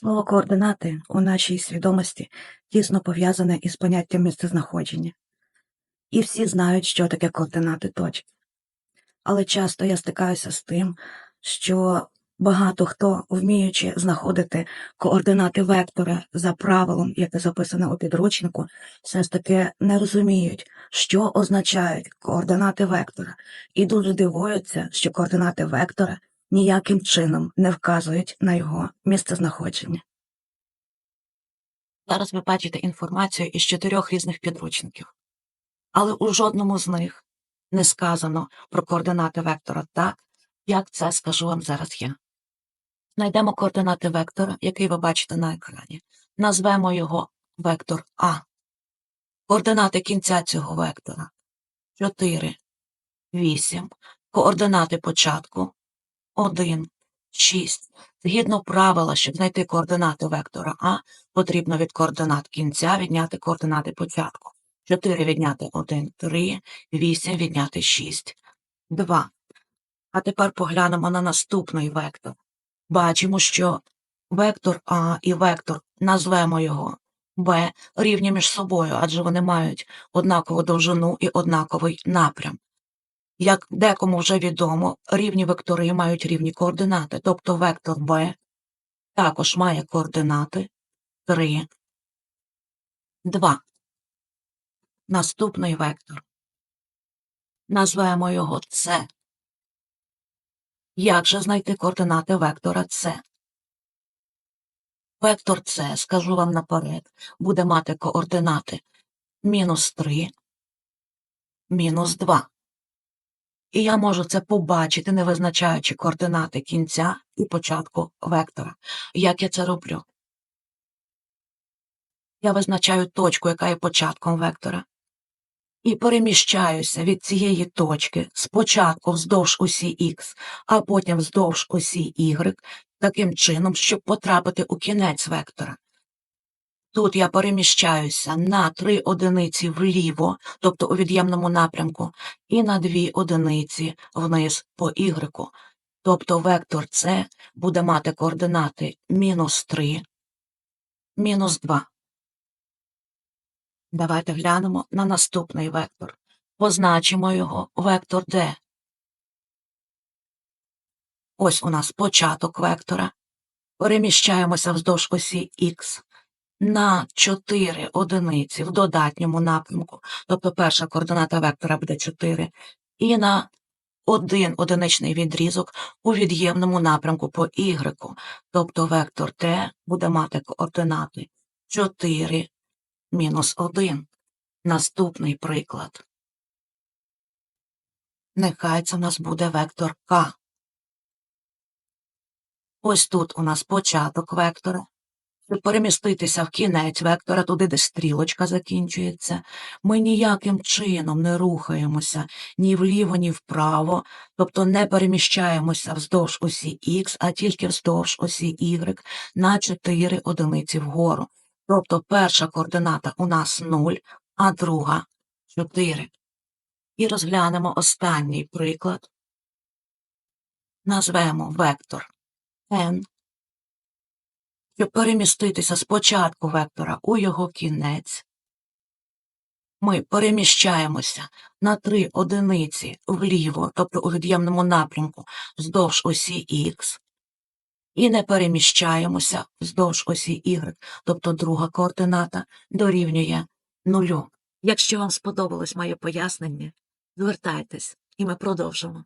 Слово координати у нашій свідомості тісно пов'язане із поняттям місцезнаходження. І всі знають, що таке координати точки. Але часто я стикаюся з тим, що багато хто, вміючи знаходити координати вектора за правилом, яке записане у підручнику, все ж таки не розуміють, що означають координати вектора, і дуже дивуються, що координати вектора ніяким чином не вказують на його місцезнаходження. Зараз ви бачите інформацію із чотирьох різних підручників, але у жодному з них не сказано про координати вектора так, як це скажу вам зараз я. Знайдемо координати вектора, який ви бачите на екрані. Назвемо його вектор А. Координати кінця цього вектора 4, 8. Координати початку 1, 6. Згідно правила, щоб знайти координати вектора А, потрібно від координат кінця відняти координати початку. 4 відняти 1, 3, 8 відняти 6, 2. А тепер поглянемо на наступний вектор. Бачимо, що вектор А і вектор, назвемо його Б, рівні між собою, адже вони мають однакову довжину і однаковий напрям. Як декому вже відомо, рівні вектори мають рівні координати, тобто вектор b також має координати 3, 2. Наступний вектор. Назвемо його С. Як же знайти координати вектора С? Вектор С, скажу вам наперед, буде мати координати мінус 3, мінус 2. І я можу це побачити, не визначаючи координати кінця і початку вектора. Як я це роблю? Я визначаю точку, яка є початком вектора, і переміщаюся від цієї точки спочатку вздовж осі Х, а потім вздовж осі Y, таким чином, щоб потрапити у кінець вектора. Тут я переміщаюся на 3 одиниці вліво, тобто у від'ємному напрямку, і на 2 одиниці вниз по Y. Тобто вектор С буде мати координати мінус 3, мінус 2. Давайте глянемо на наступний вектор. Позначимо його вектор D. Ось у нас початок вектора. Переміщаємося вздовж осі Х на 4 одиниці в додатньому напрямку, тобто перша координата вектора буде 4, і на один одиничний відрізок у від'ємному напрямку по Y, тобто вектор Т буде мати координати 4 мінус 1. Наступний приклад. Нехай це в нас буде вектор К. Ось тут у нас початок вектора. Щоб переміститися в кінець вектора, туди, де стрілочка закінчується, ми ніяким чином не рухаємося ні вліво, ні вправо, тобто не переміщаємося вздовж осі Х, а тільки вздовж осі Y на 4 одиниці вгору. Тобто перша координата у нас 0, а друга 4. І розглянемо останній приклад. Назвемо вектор n. Щоб переміститися з початку вектора у його кінець, ми переміщаємося на 3 одиниці вліво, тобто у від'ємному напрямку вздовж осі Х, і не переміщаємося вздовж осі Y, тобто друга координата дорівнює нулю. Якщо вам сподобалось моє пояснення, звертайтесь, і ми продовжимо.